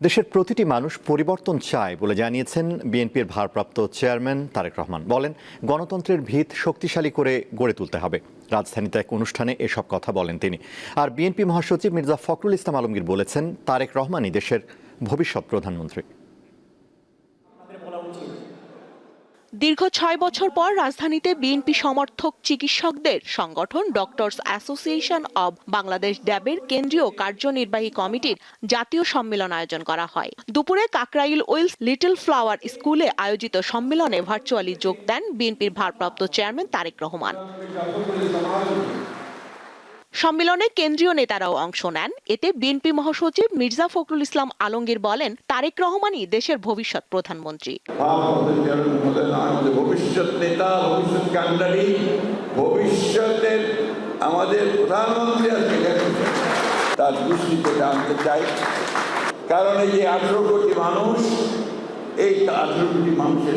দেশের প্রতিটি মানুষ পরিবর্তন চায় বলে জানিয়েছেন বিএনপির ভারপ্রাপ্ত চেয়ারম্যান তারেক রহমান। বলেন, গণতন্ত্রের ভিত শক্তিশালী করে গড়ে তুলতে হবে। রাজধানীতে এক অনুষ্ঠানে এসব কথা বলেন তিনি। আর বিএনপি মহাসচিব মির্জা ফখরুল ইসলাম আলমগীর বলেছেন, তারেক রহমানই দেশের ভবিষ্যৎ প্রধানমন্ত্রী। দীর্ঘ ছয় বছর পর রাজধানীতে বিএনপি সমর্থক চিকিৎসকদের সংগঠন ডক্টরস অ্যাসোসিয়েশন অব বাংলাদেশ ড্যাবের কেন্দ্রীয় কার্যনির্বাহী কমিটির জাতীয় সম্মেলন আয়োজন করা হয়। দুপুরে কাকরাইল ওয়েলস লিটল ফ্লাওয়ার স্কুলে আয়োজিত সম্মেলনে ভার্চুয়ালি যোগ দেন বিএনপির ভারপ্রাপ্ত চেয়ারম্যান তারেক রহমান। সম্মেলনে কেন্দ্রীয় নেতারাও অংশ নেন। এতে বিএনপি মহাসচিব মির্জা ফখরুল ইসলাম আলমগীর বলেন, তারেক রহমানই দেশের ভবিষ্যৎ প্রধানমন্ত্রী। ভবিষ্যৎ নেতা, ভবিষ্যৎ কান্ডারি ভবিষ্যতের আমাদের প্রধানমন্ত্রী তার দৃষ্টিতে চাই। কারণ এই যে কোটি মানুষ, এই কোটি মানুষের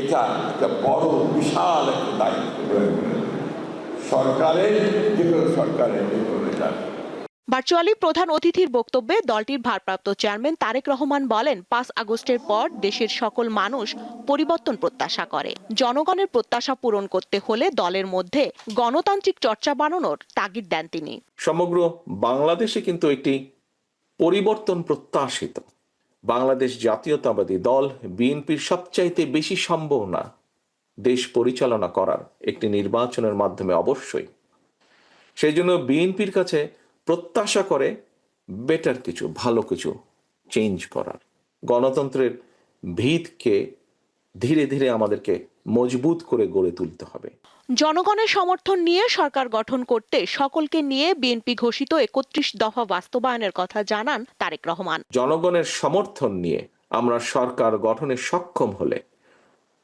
এটা একটা বড়, বিশাল একটা দায়িত্ব। সরকারের যে কোনো সরকারের যে কোনো ভার্চুয়ালি প্রধান অতিথির বক্তব্যে দলটির ভারপ্রাপ্ত চেয়ারম্যান তারেক রহমান বলেন পাঁচ আগস্টের পর দেশের সকল মানুষ পরিবর্তন প্রত্যাশা করে। জনগণের প্রত্যাশা পূরণ করতে হলে দলের মধ্যে গণতান্ত্রিক চর্চা বানানোর তাগিদ দেন তিনি। সমগ্র বাংলাদেশে কিন্তু একটি পরিবর্তন প্রত্যাশিত। বাংলাদেশ জাতীয়তাবাদী দল বিএনপির সবচাইতে বেশি সম্ভাবনা দেশ পরিচালনা করার একটি নির্বাচনের মাধ্যমে অবশ্যই। সেই জন্য বিএনপির কাছে প্রত্যাশা করে বেটার কিছু ভালো কিছু চেঞ্জ করার। গণতন্ত্রের ভিতকে ধীরে ধীরে আমাদেরকে মজবুত করে গড়ে তুলতে হবে। জনগণের সমর্থন নিয়ে সরকার গঠন করতে সকলকে নিয়ে বিএনপি ঘোষিত একত্রিশ দফা বাস্তবায়নের কথা জানান তারেক রহমান। জনগণের সমর্থন নিয়ে আমরা সরকার গঠনে সক্ষম হলে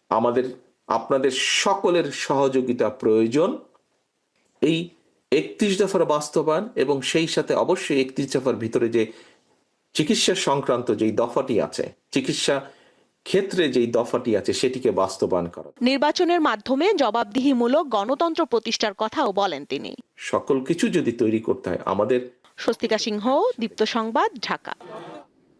আমাদের আপনাদের সকলের সহযোগিতা প্রয়োজন। এই একত্রিশ দফার বাস্তবায়ন এবং সেই সাথে অবশ্যই একত্রিশ দফার ভিতরে যে চিকিৎসা সংক্রান্ত যেই দফাটি আছে চিকিৎসা ক্ষেত্রে যেই দফাটি আছে সেটিকে বাস্তবায়ন করা। নির্বাচনের মাধ্যমে জবাবদিহিমূলক গণতন্ত্র প্রতিষ্ঠার কথাও বলেন তিনি। সকল কিছু যদি তৈরি করতে হয় আমাদের স্বস্তিকা সিংহ দীপ্ত সংবাদ ঢাকা।